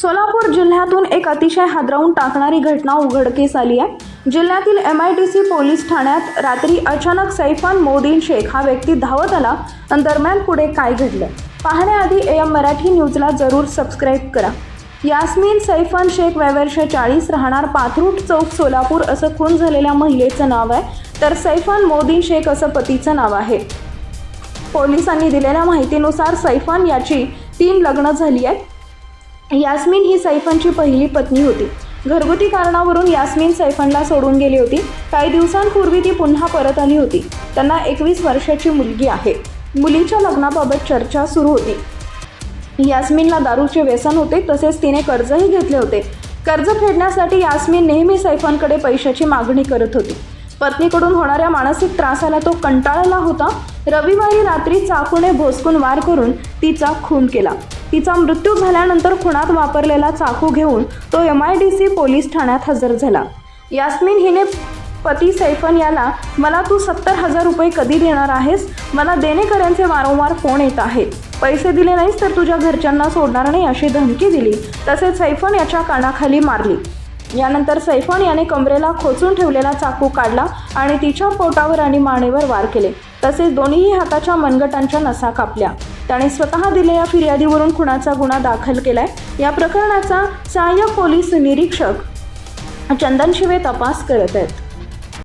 सोलापूर जिल्ह्यातून एक अतिशय हादरवून टाकणारी घटना उघडकीस आली आहे. जिल्ह्यातील M I T C police ठाण्यात रात्री अचानक सैफान मोदीन शेख हा व्यक्ती धावत आला. आणि दरम्यान पुढे काय घडलं? पाहण्याआधी ए एम मराठी न्यूजला जरूर सबस्क्राईब करा. यास्मिन सैफान शेख वयवर्ष चाळीस राहणार पाथरूट चौक सोलापूर असं खून झालेल्या महिलेचं नाव आहे. तर सैफान मोदीन शेख असं पतीचं नाव आहे. पोलिसांनी दिलेल्या माहितीनुसार सैफान याची तीन लग्न झाली आहेत. यास्मिन ही सैफनची पहिली पत्नी होती. घरगुती कारणावरून यास्मिन सैफनला सोडून गेली होती. काही दिवसांपूर्वी ती पुन्हा परत आली होती. त्यांना एकवीस वर्षाची मुलगी आहे. मुलीच्या लग्नाबाबत चर्चा सुरू होती. यास्मिनला दारूचे व्यसन होते तसेच तिने कर्जही घेतले होते. कर्ज फेडण्यासाठी यास्मिन नेहमी सैफनकडे पैशाची मागणी करत होती. पत्नीकडून होणाऱ्या मानसिक त्रासाला तो कंटाळला होता. रविवारी रात्री चाकूने भोसकून वार करून तिचा खून केला. तिचा मृत्यू झाल्यानंतर खुणात वापरलेला चाकू घेऊन तो M I D C police ठाण्यात हजर झाला. यास्मिन हिने पती सैफन याला मला तू सत्तर हजार रुपये कधी देणार आहेस? मला देणेकऱ्यांचे वारंवार फोन येत आहेत. पैसे दिले नाहीस तर तुझ्या घरच्यांना सोडणार नाही अशी धमकी दिली. तसेच सैफन याच्या कानाखाली मारली. यानंतर सैफन याने कमरेला खोचून ठेवलेला चाकू काढला आणि तिच्या पोटावर आणि मानेवर वार केले. तसेच दोन्हीही हाताच्या मनगटांच्या नसा कापल्या. त्याने स्वतः दिलेल्या फिर्यादीवरून खुनाचा गुन्हा दाखल केलाय. या प्रकरणाचा सहाय्यक पोलीस निरीक्षक चंदन शिवे तपास करत आहेत.